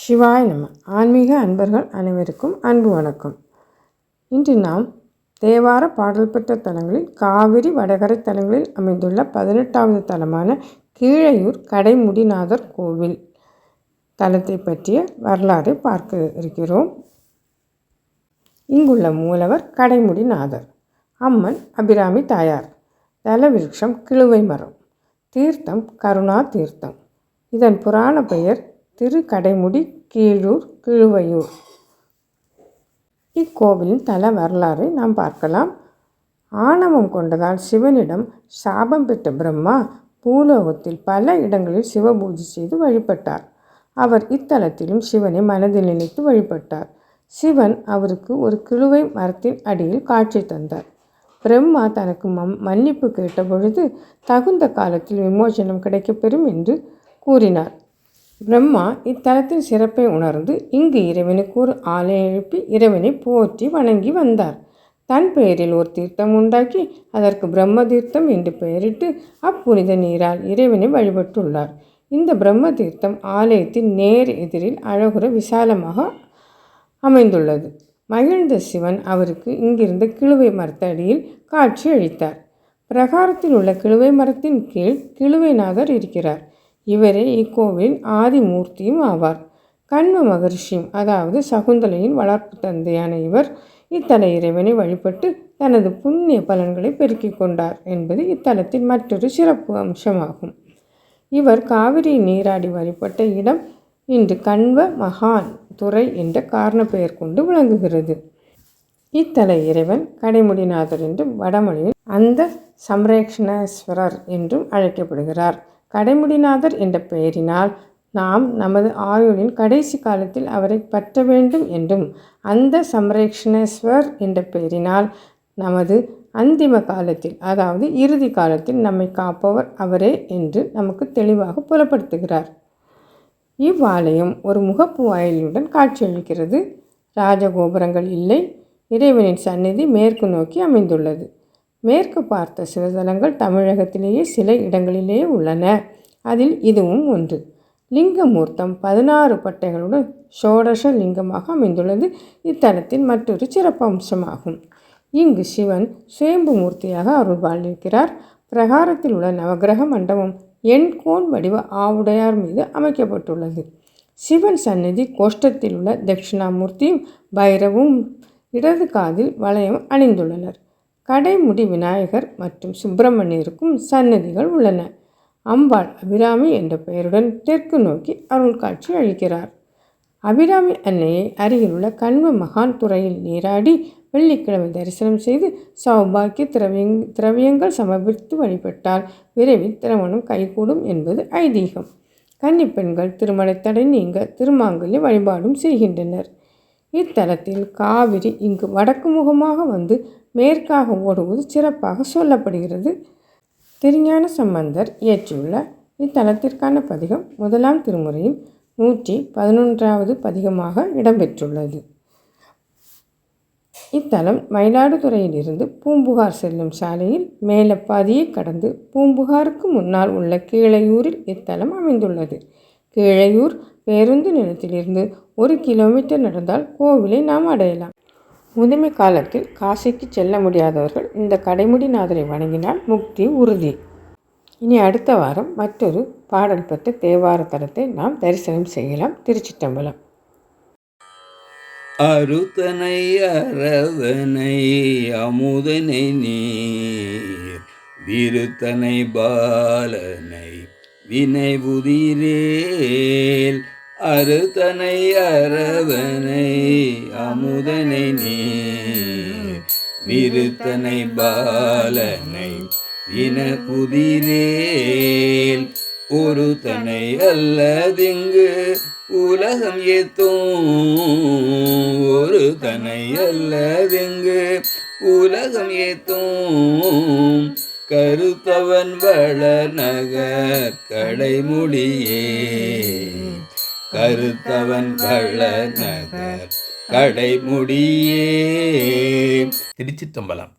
சிவாய் நம ஆன்மீக அன்பர்கள் அனைவருக்கும் அன்பு வணக்கம். இன்று நாம் தேவார பாடல் பெற்ற தலங்களில் காவிரி வடகரை தலங்களில் அமைந்துள்ள பதினெட்டாவது தலமான கீழையூர் கடைமுடிநாதர் கோவில் தலத்தை பற்றிய வரலாறை பார்க்க இருக்கிறோம். இங்குள்ள மூலவர் கடைமுடிநாதர். அம்மன் அபிராமி தாயார். தலவிருட்சம் கிழுவை மரம். தீர்த்தம் கருணா தீர்த்தம் இதன் புராண பெயர் திருக்கடைமுடி கீழூர் கிழுவையூர். இக்கோவிலின் தல வரலாறை நாம் பார்க்கலாம். ஆணவம் கொண்டதால் சிவனிடம் சாபம் பெற்ற பிரம்மா பூலோகத்தில் பல இடங்களில் சிவபூஜை செய்து வழிபட்டார். அவர் இத்தலத்திலும் சிவனை மனதில் நினைத்து வழிபட்டார். சிவன் அவருக்கு ஒரு கிழுவை மரத்தின் அடியில் காட்சி தந்தார். பிரம்மா தனக்கு மம் மன்னிப்பு கேட்டபொழுது தகுந்த காலத்தில் விமோசனம் கிடைக்கப்பெறும் என்று கூறினார். பிரம்மா இத்தலத்தின் சிறப்பை உணர்ந்து இங்கு இறைவனுக்கு ஒரு ஆலயம் எழுப்பி இறைவனை போற்றி வணங்கி வந்தார். தன் பெயரில் ஒரு தீர்த்தம் உண்டாக்கி அதற்கு பிரம்ம தீர்த்தம் என்று பெயரிட்டு அப்புனித நீரால் இறைவனை வழிபட்டுள்ளார். இந்த பிரம்ம தீர்த்தம் ஆலயத்தின் நேர் எதிரில் அழகுற விசாலமாக அமைந்துள்ளது. மகிழ்ந்த சிவன் அவருக்கு இங்கிருந்த கிழுவை மரத்தடியில் காட்சி அளித்தார். பிரகாரத்தில் உள்ள கிழுவை மரத்தின் கீழ் கிழுவைநாதர் இருக்கிறார். இவரே இக்கோவிலின் ஆதிமூர்த்தியும் ஆவார். கண்ம மகர்ஷியும் அதாவது சகுந்தலையின் வளர்ப்பு தந்தையான இவர் இத்தல இறைவனை வழிபட்டு தனது புண்ணிய பலன்களை பெருக்கிக் கொண்டார் என்பது இத்தலத்தின் மற்றொரு சிறப்பு அம்சமாகும். இவர் காவிரி நீராடி வழிபட்ட இடம் இன்று கண்வ மகான் துறை என்ற காரண பெயர் கொண்டு விளங்குகிறது. இத்தல இறைவன் கடைமுடிநாதர் என்றும் வடமொழியில் அந்த சம்ரேக்ஷணேஸ்வரர் என்றும் அழைக்கப்படுகிறார். கடைமுடிநாதர் என்ற பெயரினால் நாம் நமது ஆயுளின் கடைசி காலத்தில் அவரை பற்ற வேண்டும் என்றும் அந்த சம்ரேக்ஷணேஸ்வர் என்ற பெயரினால் நமது அந்திம காலத்தில் அதாவது இறுதி காலத்தில் நம்மை காப்பவர் அவரே என்று நமக்கு தெளிவாக புலப்படுத்துகிறார். இவ்வாலயம் ஒரு முகப்பு வாயிலுடன் காட்சியளிக்கிறது. ராஜகோபுரங்கள் இல்லை இறைவனின் சந்நிதி மேற்கு நோக்கி அமைந்துள்ளது. மேற்கு பார்த்த சிவதலங்கள் தமிழகத்திலேயே சில இடங்களிலேயே உள்ளன. அதில் இதுவும் ஒன்று. லிங்கமூர்த்தம் பதினாறு பட்டைகளுடன் சோடச லிங்கமாக அமைந்துள்ளது. இத்தலத்தின் மற்றொரு சிறப்பு அம்சமாகும். இங்கு சிவன் சுயம்பு மூர்த்தியாக அருள்பாலிருக்கிறார். பிரகாரத்தில் உள்ள நவகிரக மண்டபம் எண்கோன் வடிவ ஆவுடையார் மீது அமைக்கப்பட்டுள்ளது. சிவன் சந்நிதி கோஷ்டத்தில் உள்ள தட்சிணாமூர்த்தியும் பைரவும் இடது காதில் வளையம் அணிந்துள்ளனர். கடைமுடி விநாயகர் மற்றும் சுப்பிரமணியருக்கும் சன்னதிகள் உள்ளன. அம்பாள் அபிராமி என்ற பெயருடன் தெற்கு நோக்கி அருள் காட்சி அளிக்கிறார். அபிராமி அன்னையை அருகிலுள்ள கண்வ மகான் துறையில் நீராடி வெள்ளிக்கிழமை தரிசனம் செய்து சௌபாக்கிய திரவியங் திரவியங்கள் சமர்ப்பித்து வழிபட்டால் விரைவில் திருமணம் கைகூடும் என்பது ஐதீகம். கன்னிப்பெண்கள் திருமணத்தடை நீங்க திருமாங்கல்ய வழிபாடும் செய்கின்றனர். இத்தலத்தில் காவிரி இங்கு வடக்கு முகமாக வந்து மேற்காக ஓடுவது சிறப்பாக சொல்லப்படுகிறது. திருஞான சம்பந்தர் இயற்றியுள்ள இத்தலத்திற்கான பதிகம் முதலாம் திருமுறையில் நூற்றி பதினொன்றாவது பதிகமாக இடம்பெற்றுள்ளது. இத்தலம் மயிலாடுதுறையிலிருந்து பூம்புகார் செல்லும் சாலையில் மேலப்பாதியை கடந்து பூம்புகாருக்கு முன்னால் உள்ள கீழையூரில் இத்தலம் அமைந்துள்ளது. கீழையூர் பேருந்து நிலையத்திலிருந்து ஒரு கிலோமீட்டர் நடந்தால் கோவிலை நாம் அடையலாம். முதுமை காலத்தில் காசிக்கு செல்ல முடியாதவர்கள் இந்த கடைமுடிநாதரை வணங்கினால் முக்தி உறுதி. இனி அடுத்த வாரம் மற்றொரு பாடல் பெற்ற தேவார தலத்தை நாம் தரிசனம் செய்யலாம். திருச்சிட்டம்பலம் அருத்தனை அரவனை அமுதனை நீர் விருத்தனை பாலனை வினை அறுத்தனை அருத்தனை அரவனை அமுதனை நீ விருத்தனை பாலனை இன புதிரேல். ஒரு தனை அல்லதிங்கு உலகம் ஏத்தும். ஒரு தனை அல்லதிங்கு உலகம் ஏத்தும். கருத்தவன் வள நகர் கடைமொழியே கருத்தவன் வளர் நகர். கடைமுடியே. திருச்சிற்றம்பலம்.